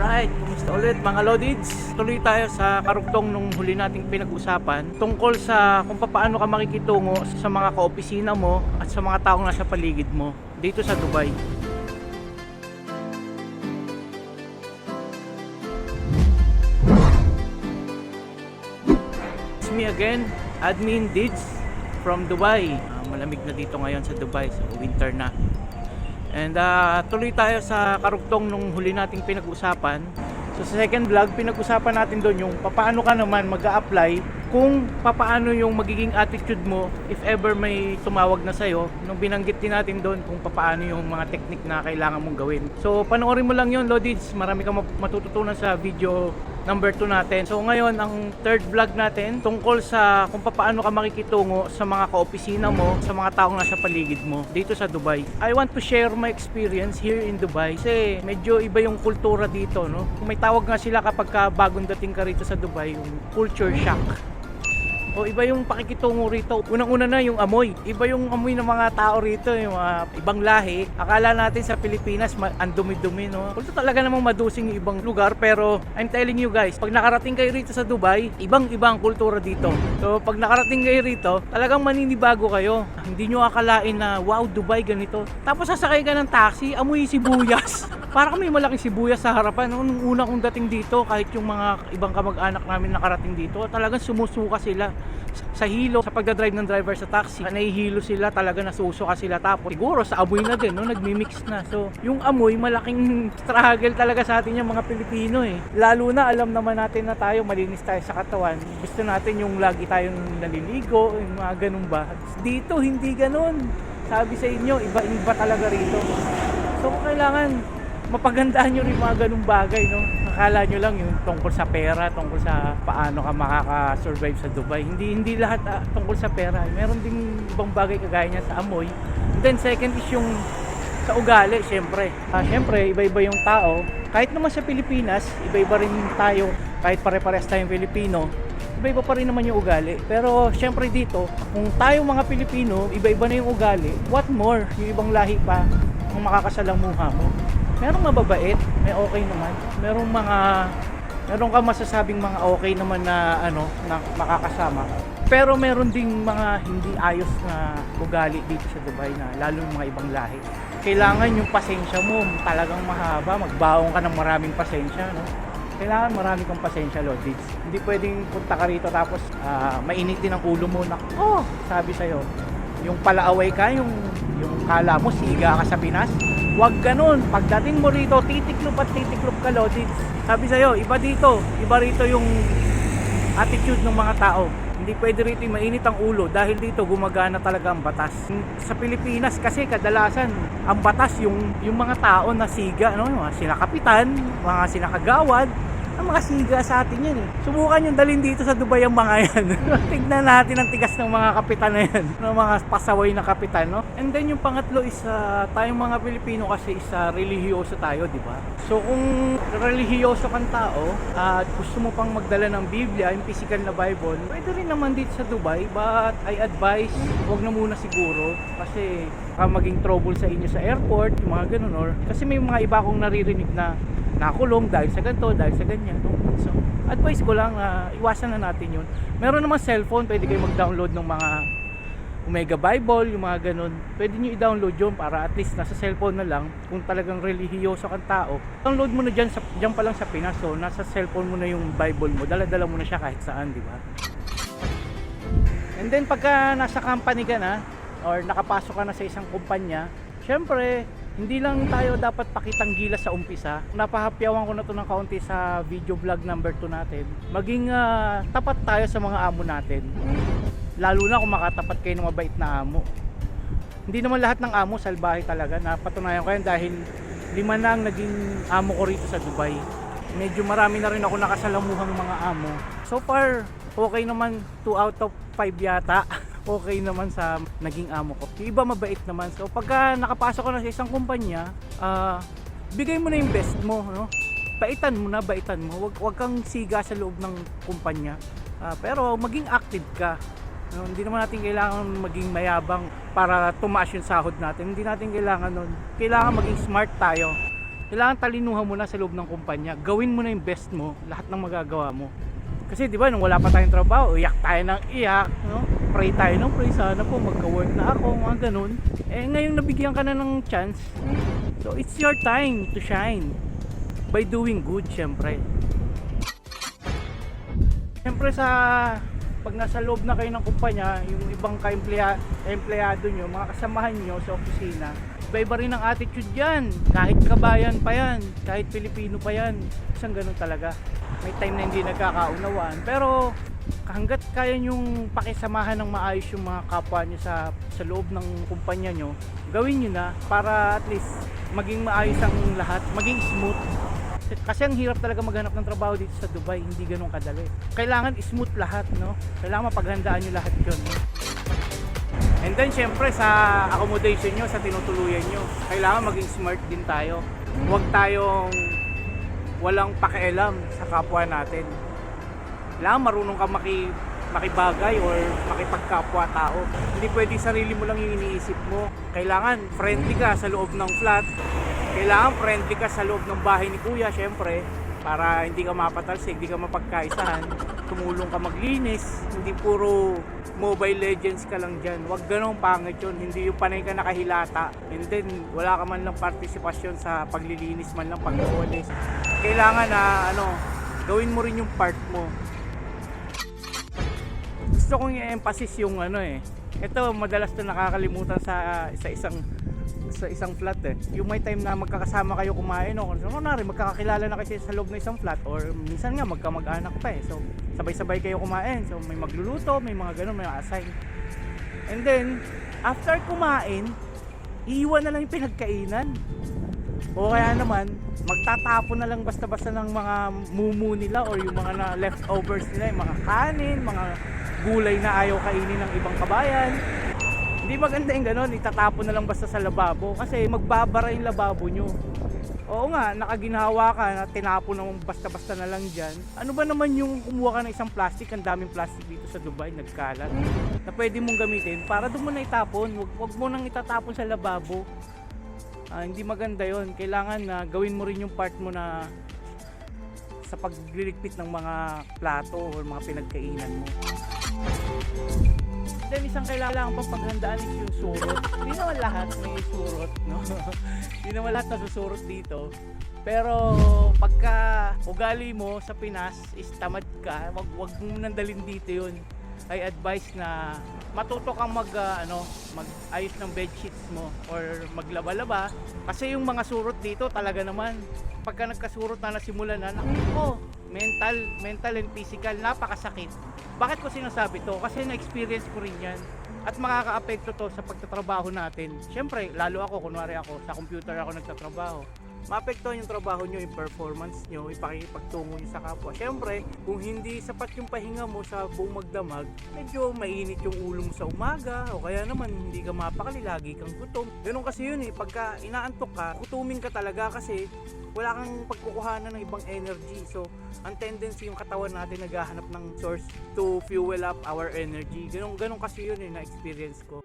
Alright, kumusta ulit mga Lodids? Tuloy tayo sa karugtong nung huli nating pinag-usapan tungkol sa kung paano ka makikitungo sa mga kaopisina mo at sa mga taong nasa paligid mo dito sa Dubai. It's me again, Admin Dids from Dubai. Ah, malamig na dito ngayon sa Dubai, so winter na. And ah, tuloy tayo sa karugtong nung huli nating pinag-usapan. So sa second vlog, pinag-usapan natin doon yung papaano ka naman mag apply kung papaano yung magiging attitude mo if ever may tumawag na sa'yo. Nung binanggit din natin doon kung papaano yung mga technique na kailangan mong gawin. So panoorin mo lang yun, Lodids. Marami kang matututunan sa video number 2 natin. So ngayon, ang third vlog natin tungkol sa kung paano ka makikitungo sa mga kaopisina mo, sa mga taong nasa paligid mo dito sa Dubai. I want to share my experience here in Dubai kasi medyo iba yung kultura dito, no? May tawag nga sila kapag ka bagong dating ka rito sa Dubai, yung culture shock. O iba yung pakikitungo rito. Unang-una na yung amoy. Iba yung amoy ng mga tao rito, yung mga ibang lahi. Akala natin sa Pilipinas, ang dumi-dumi, no? Kulto talaga namang madusing yung ibang lugar, pero I'm telling you guys, pag nakarating kayo rito sa Dubai, ibang-ibang kultura dito. So, pag nakarating kayo rito, talagang maninibago kayo. Hindi nyo akalain na, wow, Dubai, ganito. Tapos sasakay ka ng taxi, amoy sibuyas. Para kami malaking sibuyas sa harapan. Nung una kong dating dito, kahit yung mga ibang kamag-anak namin nakarating dito, talagang sumusuka sila sa hilo. Sa pagdadrive ng driver sa taxi nahihilo sila talaga nasusuka sila. Tapos siguro sa amoy na din no nagmi-mix na. So yung amoy malaking struggle talaga sa atin yung mga Pilipino eh. Lalo na alam naman natin na tayo malinis tayo sa katawan. Gusto natin yung lagi tayong naliligo yung mga ganun ba. Dito hindi ganun. Sabi sa inyo iba iba talaga rito. So kailangan mapagandaan nyo rin mga ganung bagay, no? Akala nyo lang yung tungkol sa pera, tungkol sa paano ka makaka-survive sa Dubai. Hindi hindi lahat ah, tungkol sa pera. Meron ding ibang bagay kagaya niya sa amoy. And then second is yung sa ugali, syempre. Ah, syempre, iba-iba yung tao. Kahit naman sa Pilipinas, iba-iba rin tayo. Kahit pare-parehas tayong Pilipino, iba-iba pa rin naman yung ugali. Pero syempre dito, kung tayong mga Pilipino, iba-iba na yung ugali, what more, yung ibang lahi pa, ang makakasalamuha mo. Merong mababait, may okay naman. Merong mga meron ka masasabing mga okay naman na ano na makakasama. Pero meron ding mga hindi ayos na ugali dito sa Dubai na lalo yung mga ibang lahi. Kailangan yung pasensya mo talagang mahaba, magbaong ka ng maraming pasensya, no? Kailangan marami kang pasensya, Lodids. Hindi pwedeng punta ka rito tapos ah, mainit din ang ulo mo na, oh, sabi sa'yo, yung palaaway ka, yung, yung kala mo, siga ka sa Pinas. Huwag ganun. Pagdating mo rito, titiklop at titiklop ka, Lodids. Sabi sa'yo, iba dito. Iba rito yung attitude ng mga tao. Hindi pwede rito mainit ang ulo dahil dito gumagana talaga ang batas. Sa Pilipinas kasi kadalasan ang batas yung yung mga tao na siga, no? Mga sila kapitan, mga sila kagawad, ang mga siga sa atin yan eh. Subukan yung dalhin dito sa Dubai ang mga yan. Tignan natin ang tigas ng mga kapitan na yan. Ng mga pasaway na kapitan, no? And then yung pangatlo is uh, tayong mga Pilipino kasi is uh, relihiyoso tayo, di ba? So kung relihiyoso kang tao at gusto mo pang magdala ng Biblia, yung physical na Bible, pwede rin naman dito sa Dubai. But I advise, wag na muna siguro kasi baka maging trouble sa inyo sa airport, yung mga ganun. Or, kasi may mga iba akong naririnig na nakulong dahil sa ganito, dahil sa ganyan. No? So, advice ko lang, ah, iwasan na natin yun. Meron naman cellphone, pwede kayo mag-download ng mga Omega Bible, yung mga ganun. Pwede nyo i-download yun para at least nasa cellphone na lang. Kung talagang relihiyoso kang tao, download mo na dyan, sa, dyan pa lang sa Pinas. So, nasa cellphone mo na yung Bible mo. Dala-dala mo na siya kahit saan, di ba? And then pagka nasa company ka na or nakapasok ka na sa isang kumpanya, syempre, hindi lang tayo dapat pakitang gilas sa umpisa. Napahapyawan ko na to ng kaunti sa video vlog number 2 natin. Maging ah, tapat tayo sa mga amo natin. Lalo na kung makatapat kayo ng mabait na amo. Hindi naman lahat ng amo salbahe talaga. Napatunayan ko yan dahil lima na ang naging amo ko rito sa Dubai. Medyo marami na rin ako nakasalamuhang mga amo. So far, okay naman 2 out of 5 yata. Okay naman sa naging amo ko. Yung iba mabait naman. So pagka nakapasok ka na sa isang kumpanya, ah, bigay mo na yung best mo, no? Baitan mo na, baitan mo. Wag, wag kang siga sa loob ng kumpanya. Ah, pero maging active ka. No, hindi naman natin kailangan maging mayabang para tumaas yung sahod natin. Hindi natin kailangan nun. Kailangan maging smart tayo. kailangan talinuhan mo na sa loob ng kumpanya. Gawin mo na yung best mo, lahat ng magagawa mo. Kasi di ba nung wala pa tayong trabaho, iyak tayo ng iyak, no? Pray tayo ng pray, sana po magka-work na ako, mga ganun. Eh ngayong nabigyan ka na ng chance, so it's your time to shine by doing good, syempre. Syempre sa pag nasa loob na kayo ng kumpanya, yung ibang ka-emplea, empleyado nyo, mga kasamahan nyo sa opisina, iba-iba rin ang attitude yan. Kahit kabayan pa yan, kahit Pilipino pa yan, isang ganun talaga. May time na hindi nagkakaunawaan. Pero hanggat kaya nyong pakisamahan ng maayos yung mga kapwa nyo sa, sa loob ng kumpanya nyo, gawin nyo na para at least maging maayos ang lahat, maging smooth. Kasi ang hirap talaga maghanap ng trabaho dito sa Dubai, hindi ganun kadali. Kailangan smooth lahat, no? Kailangan mapaghandaan nyo lahat yun. And then syempre sa accommodation nyo, sa tinutuluyan nyo, kailangan maging smart din tayo. Huwag tayong walang pakialam sa kapwa natin. Kailangan marunong ka maki, makibagay or makipagkapwa tao. Hindi pwede sarili mo lang yung iniisip mo. Kailangan friendly ka sa loob ng flat. Kailangan friendly ka sa loob ng bahay ni kuya, syempre. Para hindi ka mapatalsik, hindi ka mapagkaisahan. Tumulong ka maglinis. Hindi puro Mobile Legends ka lang dyan. Huwag ganun pangit yun. Hindi yung panay ka nakahilata. And then, wala ka man lang partisipasyon sa paglilinis man lang, pagkawalis. Kailangan na, ano, gawin mo rin yung part mo. Gusto kong i-emphasis yung ano eh. Ito, madalas to nakakalimutan sa, sa isang sa isang flat eh. Yung may time na magkakasama kayo kumain o kung kunwari magkakakilala na kasi sa loob ng isang flat or minsan nga magkamag-anak pa eh. So sabay-sabay kayo kumain. So may magluluto, may mga ganun, may assign. And then after kumain, iiwan na lang yung pinagkainan. O kaya naman, magtatapon na lang basta-basta ng mga mumu nila or yung mga na leftovers nila, yung mga kanin, mga gulay na ayaw kainin ng ibang kabayan. Hindi maganda yung ganun, itatapon na lang basta sa lababo kasi magbabara yung lababo nyo. Oo nga, nakaginawa ka na tinapon naman basta-basta na lang dyan. Ano ba naman yung kumuha ka ng isang plastic, ang daming plastic dito sa Dubai, nagkalat, na pwede mong gamitin para doon mo na itapon, wag, wag mo nang itatapon sa lababo. Ah, hindi maganda yon Kailangan na gawin mo rin yung part mo na sa pagliligpit ng mga plato o mga pinagkainan mo. Then isang kailangan pang paghandaan is yung surot. Hindi naman lahat may surot, no? Hindi naman lahat nasusurot dito. Pero pagka ugali mo sa Pinas is tamad ka, wag wag mo nang dalhin dito 'yun. I advise na matuto kang mag ah, ano, mag-ayos ng bed sheets mo or maglaba-laba kasi yung mga surot dito talaga naman pagka nagkasurot na nasimulan na, naku, mental, mental and physical, napakasakit. Bakit ko sinasabi to? Kasi na-experience ko rin yan. At makaka-apekto to sa pagtatrabaho natin. Siyempre, lalo ako, kunwari ako, sa computer ako nagtatrabaho. Maapektuhan yung trabaho nyo, yung performance nyo, yung pakikipagtungo nyo sa kapwa. Siyempre, kung hindi sapat yung pahinga mo sa buong magdamag, medyo mainit yung ulo mo sa umaga, o kaya naman hindi ka mapakali, lagi kang gutom. Ganun kasi yun eh, pagka inaantok ka, gutumin ka talaga kasi wala kang pagkukuhanan ng ibang energy. So, ang tendency yung katawan natin naghahanap ng source to fuel up our energy. Ganun, ganun kasi yun eh, na-experience ko.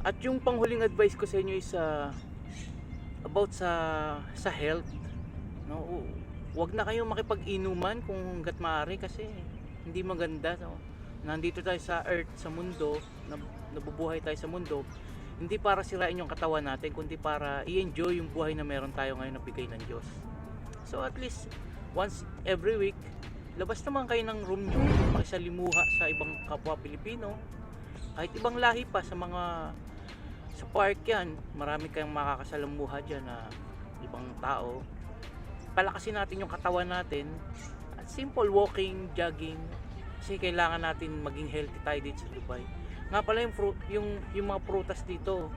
At yung panghuling advice ko sa inyo is uh, about sa sa health. No, wag na kayong makipag-inuman kung hangga't maaari kasi hindi maganda. No? Nandito tayo sa earth, sa mundo, nab- nabubuhay tayo sa mundo hindi para sirain yung katawan natin kundi para i-enjoy yung buhay na meron tayo ngayon na bigay ng Diyos so at least once every week labas naman kayo ng room nyo makisalimuha sa ibang kapwa Pilipino kahit ibang lahi pa sa mga sa park yan marami kayong makakasalamuha dyan na ibang tao palakasin natin yung katawan natin at simple walking, jogging kasi kailangan natin maging healthy tayo dito sa Dubai nga pala yung, fruit, yung, yung mga prutas dito,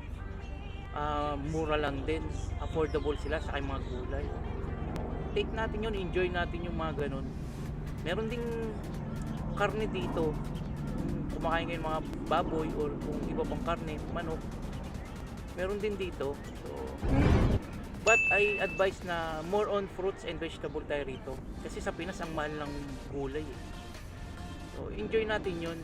ah, mura lang din. Affordable sila sa mga gulay. Take natin yun, enjoy natin yung mga ganun. Meron ding karne dito. Kumakain kayo mga baboy or kung iba pang karne, manok. Meron din dito. So, but I advise na more on fruits and vegetable tayo rito. Kasi sa Pinas ang mahal ng gulay eh. So, enjoy natin yun.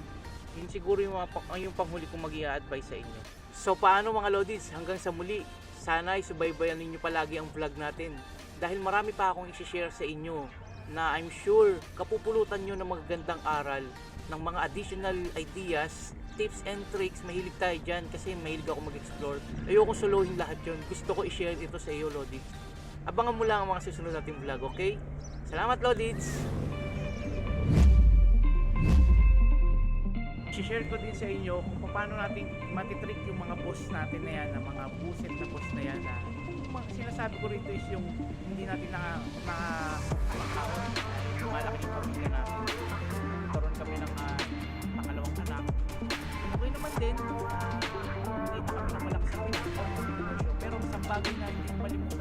Yun siguro yung, mga, pa- yung panghuli kong mag advise sa inyo. So paano mga Lodis, hanggang sa muli, sana isubaybayan ninyo palagi ang vlog natin dahil marami pa akong i-share sa inyo na I'm sure kapupulutan nyo ng magagandang aral ng mga additional ideas tips and tricks, mahilig tayo dyan kasi mahilig ako mag-explore. Ayoko solohin lahat yun. Gusto ko i-share ito sa iyo, Lodits. Abangan mo lang ang mga susunod nating vlog, okay? Salamat, Lodits! Share ko din sa inyo kung paano natin matitrick yung mga boss natin na yan, na mga buset na boss na yan na yung sinasabi ko rito is yung hindi natin na na makaon yung malaki yung pamilya natin nagkaroon kami ng ah, pangalawang anak. Okay naman din. Ah, hindi na kami na malakas ang pinagkaroon ng negosyo pero sa bagay na hindi malimutan